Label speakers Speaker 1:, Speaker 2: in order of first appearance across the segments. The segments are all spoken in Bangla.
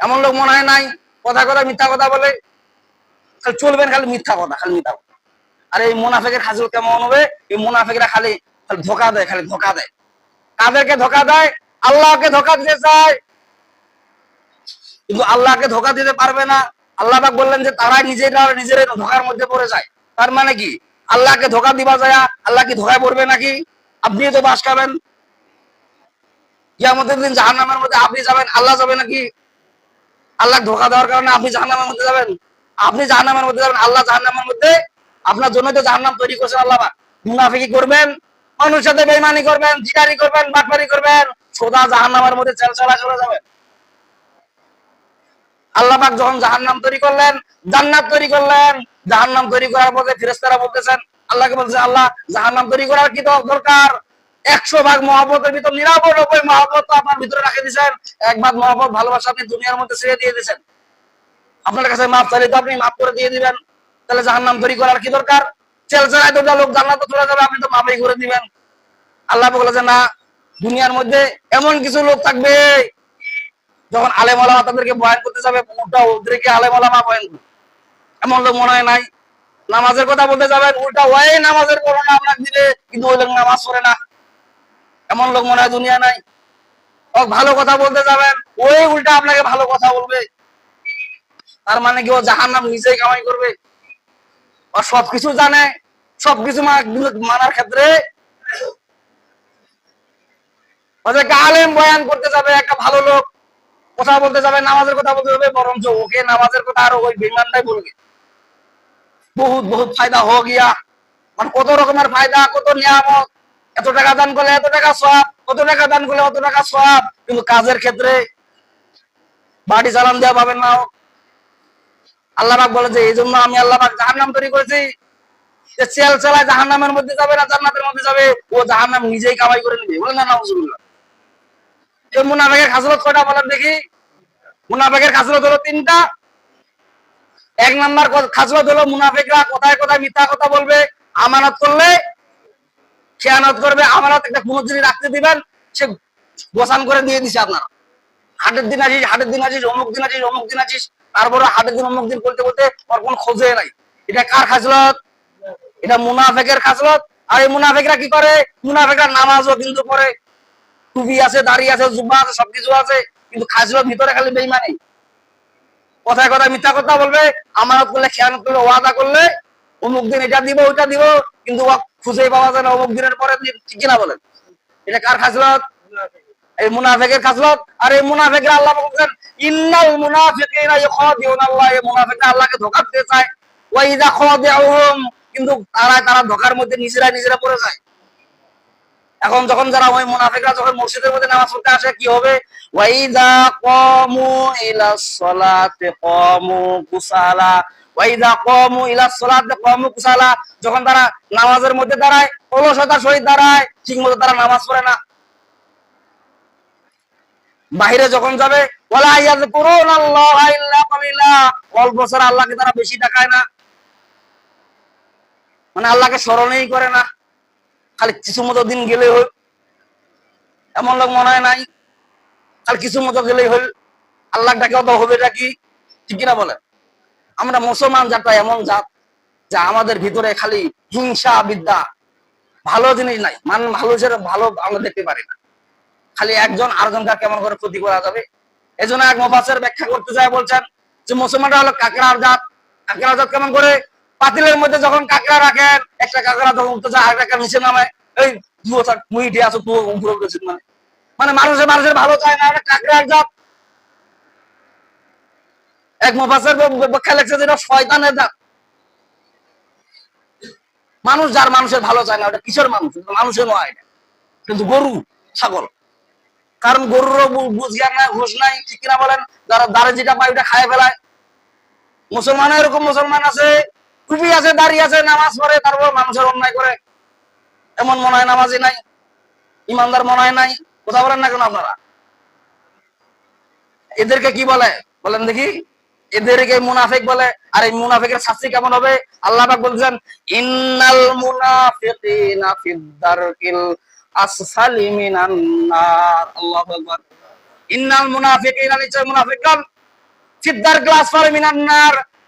Speaker 1: এমন লোক মনে হয় নাই, কথা কথা মিথ্যা কথা বলে। খালি চলবেন খালি মিথ্যা কথা, খালি মিথ্যা কথা। আর এই মুনাফেকের হাজল কেমন হবে? এই মুনাফেকরা খালি খালি ধোকা দেয়, খালি ধোকা দেয়। কাদেরকে ধোকা দেয়, আল্লাহকে ধোকা দিতে চায়। কিন্তু আল্লাহকে ধোকা দিতে পারবে না। আল্লাহ বললেন যে তারা নিজেরা নিজের ধোকার মধ্যে পড়ে যায়। তার মানে কি? আল্লাহকে ধোকা দিবা যায়, আল্লাহ কি ধোকায় পড়বে নাকি? আপনি তো বাস খাবেন। কিয়ামতের দিন জাহান্নামের মধ্যে আপনি যাবেন, আল্লাহ যাবে নাকি? আল্লাহ ধোকা দেওয়ার কারণে আপনি জাহান্নামের মধ্যে যাবেন। আপনি জাহান্নামের মধ্যে যাবেন, আল্লাহ জাহান্নামের মধ্যে আপনার জন্য তো জাহান্নাম তৈরি করছেন আল্লাহ মুনাফিকি করবেন, মানুষের সাথে বেইমানি করবেন জিকারি করবেন, বাটপারি করবেন, সোজা জাহান্নামের মধ্যে চেলচেলা চলে যাবেন আল্লাহ পাক যখন জাহান্নাম তৈরি করলেন, জান্নাত তৈরি করলেন, জাহান্নাম তৈরি করার পরে ফেরেশতারা বলতেছেন, আল্লাহকে বলছে আল্লাহ, জাহান্নাম তৈরি করার কি দরকার? একশো ভাগ মহব্বতের ভিতর নিরানব্বই মহব্বত তো আপনার ভিতরে রাখে দিয়েছেন। এক ভাগ মহব্বত ভালোবাসা আপনি দুনিয়ার মধ্যে ছেড়ে দিয়ে দিয়েছেন। আপনার কাছে মাপ চাইলে আপনি মাফ করে দিয়ে দিবেন। তাহলে জাহান্নাম তৈরি করার কি দরকার? আল্লাহ না, দুনিয়ার মধ্যে এমন কিছু লোক থাকবে, যখন আলেম তাদেরকে বয়ান করতে যাবে, উল্টা ওদেরকে আলেম বয়ান করবে। এমন লোক মনে হয় নাই। নামাজের কথা বলতে যাবেন, উল্টা ওই নামাজের করোনা আপনাকে দিবে কিন্তু ওই লোক নামাজ পড়ে না। এমন লোক মনে হয় দুনিয়া নাই। ও ভালো কথা বলতে যাবেন, ওই উল্টা আপনাকে ভালো কথা বলবে। তার মানে কি ও জাহান নাম নিজেই কামাই করবে? ও সবকিছু জানে, সবকিছু মানার ক্ষেত্রে। আলেম বয়ান করতে যাবে, একটা ভালো লোক কথা বলতে যাবে, নামাজের কথা বলতে যাবে, বরঞ্চ ওকে নামাজের কথা আরও ওই বেমানটাই বলবে। বহুত বহুত ফায়দা হো গিয়া। মানে কত রকমের ফায়দা, কত নিয়ামত। এত টাকা দান করলে এত টাকা সব কত টাকা দান করলে অত টাকা সব কিন্তু কাজের ক্ষেত্রে বাড়ি চালান দেওয়া পাবেন না। আল্লাহ পাক বলে যে এই জন্য আমি আল্লাহ পাক জাহান্নাম তৈরি করেছি। চেল চালায় জাহান্নামের মধ্যে যাবে না, জান্নাতের মধ্যে যাবে। ও জাহান্নাম নিজেই কামাই করে নিবে। বলে না, নাউজুবিল্লাহ। এই মুনাফেকের খাসলত কয়টা বলেন দেখি। মুনাফেকের খাসলত হলো তিনটা। এক নাম্বার খাসলত হলো মুনাফেকরা কোথায় কোথায় মিথ্যা কথা বলবে, আমানত করলে খেয়ানত করবে, আমানত একটা কোনো জিনিস রাখতে দিবেন, সে গোসান করে দিয়ে দিছে আপনারা। হাটের দিন আছিস হাটের দিন আছিস অমুক দিন আছিস অমুক দিন আছিস তারপরে হাটের দিন, অমুক দিন করতে করতে ওর কোনো খোঁজে নাই। এটা কার খাসলত? এটা মুনাফেকের খাসলত। আর এই মুনাফেকরা কি করে? মুনাফেকরা নামাজও কিন্তু পড়ে। টুপি আছে, দাড়ি আছে, জুব্বা আছে, সবকিছু আছে, কিন্তু খাসলত ভিতরে খালি বেইমানি কথায় কথায় মিথ্যা কথা বলবে, আমানত করলে, খেয়ানত করলে, ওয়াদা করলে, অমুক দিন এটা দিব, ওইটা দিব, কিন্তু খুঁজেই পাওয়া যায় না, অমুক দিনের পরে ঠিক কিনা বলেন। এটা কার খাসলত এই মুনাফেকের খাসলত আর এই মুনাফেকরা আল্লাহ বলছেন, ইন্নাল মুনাফিকিনা ইখাদিউনা আল্লাহ এই মুনাফিকরা আল্লাহকে ধোঁকা দিতে চায়। ওয়া ইযা খাদিউহুম। কিন্তু তারা তারা ধোঁকার মধ্যে নিজেরা নিজেরা পড়ে যায়। এখন যখন যারা ওই মুনাফিকরা যখন মসজিদের মধ্যে নামাজ পড়তে আসে, কি হবে? ওয়াইদা কমু ইলা সলাতে কমু কুসালা যখন তারা নামাজের মধ্যে দাঁড়ায়, অলসতার সহিত দাঁড়ায় ঠিক মতো তারা নামাজ পড়ে না। বাহিরে যখন যাবে, ওয়ালা আল্লাহকে তারা বেশি দেখায় না। মানে আল্লাহকে স্মরণেই করে না। খালি কিছু মতো দিন গেলে হল। এমন লোক মনে হয় নাই। খালি কিছু মতো গেলেই হল। আল্লাহ ডাকে অত হবে ডাকি ঠিক না বলে আমরা মুসলমান জাতটা এমন জাত যা আমাদের ভিতরে খালি হিংসা, বিদ্যা, ভালো জিনিস নাই। মান ভালো হিসেবে ভালো আমরা দেখতে পারি না। খালি একজন আরেকজনকে কেমন করে ক্ষতি করা যাবে? এজন্য এক মোবাসের ব্যাখ্যা করতে যায় বলছেন যে মুসলমানরা হলো কাকড়ার জাত। কাকড়ার জাত কেমন করে? পাতিলের মধ্যে যখন কাকড়া রাখেন, একটা কাকড়া যখন উঠতে যায় আরেকটা নিচে নামে এই থাক মুই উঠে তুই উপরে মানে। মানে মানুষের মানুষের ভালো চায় না কাকড়ার জাত এক মোবাসের ব্যাখ্যা লেখছে যে এটা শয়তানের জাত মানুষ যার মানুষের ভালো চায় না, ওটা কিসের মানুষ মানুষের নয় এটা। কিন্তু গরু, ছাগল। কারণ গরুরও বুঝ জ্ঞান নাই, হুঁশ নাই, ঠিক কিনা বলেন? যারা দাঁড়ে যেটা পায় ওটা খায় ফেলায়। মুসলমান এরকম মুসলমান আছে, টুপি আছে দাঁড়িয়ে আছে, নামাজ পড়ে, তারপর মানুষের অন্যায় করে। এমন মনে হয় নামাজি নাই, ইমানদার মনে হয় নাই, কথা বলেন না কেন আপনারা? এদেরকে কি বলে? বলেন দেখি। এদেরকে মুনাফিক বলে। আর এই মুনাফিকের শাস্তি কেমন হবে? আল্লাহ বলছেন, ইন্নাল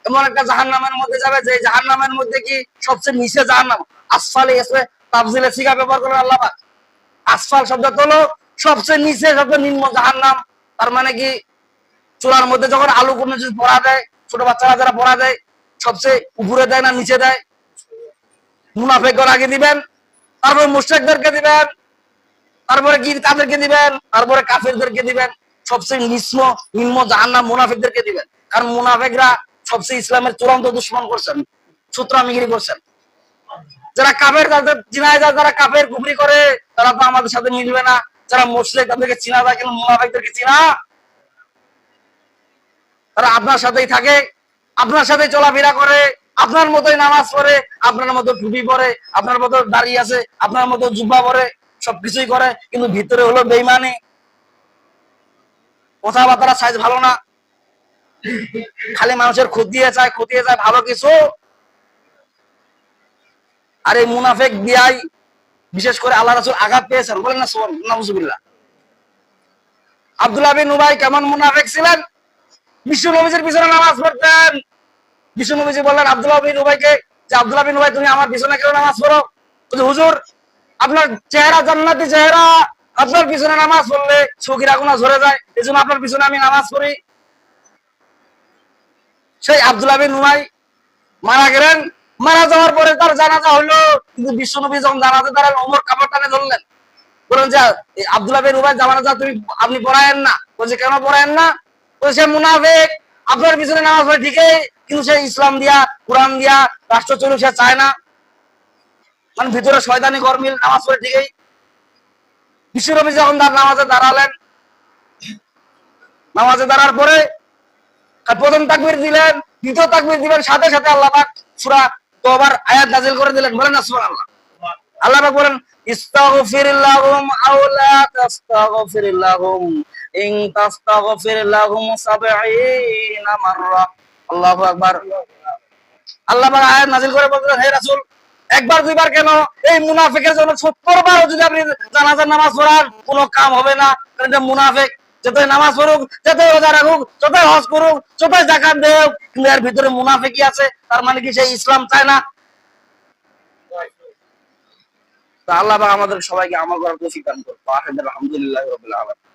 Speaker 1: এমন একটা জাহান্নামের মধ্যে যাবে, যে জাহান্নামের মধ্যে কি সবচেয়ে নিচে জাহান্নাম? আসফালে তাফজিলে ব্যবহার করেন আল্লাহ। আসফাল শব্দ হলো সবচেয়ে নিচে, সবচেয়ে নিম্ন জাহান্নাম। তার মানে কি চূড়ার মধ্যে যখন আলু কোনো কিছু পড়া দেয়, ছোট বাচ্চারা যারা পড়া দেয়, সবচেয়ে উপরে দেয় না নিচে দেয় মুনাফেকর আগে দিবেন, তারপরে মুশরিকদেরকে দিবেন, তারপরে কি তাদেরকে দিবেন, তারপরে কাফেরদেরকে দিবেন, সবচেয়ে নিম্ন নিম্ন জাহান্নাম মুনাফিকদেরকে দিবেন। কারণ মুনাফিকরা সবচেয়ে ইসলামের চূড়ান্ত দুশ্মন করছেন সূত্রামিগিরি করছেন। যারা কাফের, তাদের চিনা যায় যারা কাফের কুফরি করে, তারা তো আমাদের সাথে মিলবে না। যারা মুসলিম তাদেরকে চিনা যায়, কিন্তু মুনাফিকদেরকে চিনা তারা আপনার সাথেই থাকে, আপনার সাথে চলাফেরা করে, আপনার মতোই নামাজ পড়ে, আপনার মতো টুপি পরে, আপনার মতো দাড়ি আছে, আপনার মতো জুব্বা পরে, সবকিছুই করে, কিন্তু ভিতরে হলো বেইমানি। কথাবার্তা সাইজ ভালো না। খালি মানুষের খতিয়ে চায় খতিয়ে চায় ভালো কিছু। আর এই মুনাফেক দিয়াই বিশেষ করে আল্লাহ রাসূল আঘাত পেয়েছেন, বলেন না নাউজুবিল্লাহ। আব্দুল্লাহ বিন উবাই কেমন মুনাফেক ছিলেন? বিশ্ব নবীজির পিছনে নামাজ পড়তেন। নবীজি বললেন বিন উবাইকে যে বিন উবাই তুমি আমার পিছনে নামাজ পড়ো? হুজুর, আপনার চেহারা, জান্নাতি চেহারা, আপনার পিছনে নামাজ পড়লে ঝরে যায়। এই জন্য আপনার পিছনে আমি নামাজ পড়ি। সেই আব্দুল্লাহ বিন উবাই মারা গেলেন। মারা যাওয়ার পরে তার জানাজা হলো, কিন্তু বিশ্ব নবী যখন জানাজা তারা ওমর কাপড় টানে ধরলেন। বলেন যে আব্দুল্লাহ বিন উবাই জানাজা তুমি, আপনি পড়ায়েন না। বলছে, কেন পড়ায়েন না? সে মুনাফিক, আপনার পিছনে নামাজ পড়ে ঠিকই, কিন্তু সে ইসলাম দিয়া, কোরআন দিয়া, রাষ্ট্র চলুক, সে চায় না। মানে ভিতরে শয়তানি গরমিল নামাজ পড়ে ঠিকই। বিশ্বনবী যখন তার নামাজে দাঁড়ালেন, নামাজে দাঁড়ার পরে প্রথম তাকবির দিলেন, দ্বিতীয় তাকবির দিবেন, সাথে সাথে আল্লাহ পাক সূরা তওবার আয়াত নাযিল করে দিলেন। বলেন না, সুবহানাল্লাহ। আল্লাহ পাক বলেন ইস্তাগফির আও লা তাস্তাগফির ইন তাস্তাগফির লাহুম 70 মাররা। আল্লাহু আকবার। আল্লাহ পাক আয়াত নাযিল করে হে রাসূল, একবার, দুইবার কেন? এই মুনাফিকের জন্য 70 বার যদি আপনি জানাজার নামাজ কোনো কাম হবে না। কারণ এটা মুনাফিক, যতই নামাজ পড়ুক, যতই রোজা রাখুক, যতই হজ করুক, যতই জাকাত দেওক কিন্তু এর ভিতরে মুনাফিকই আছে, তার মানে কি সেই ইসলাম চায় না? তো আল্লাহ আমাদের সবাইকে আমল করার তৌফিক দান করুন আলহামদুলিল্লাহ রাব্বিল আলামিন।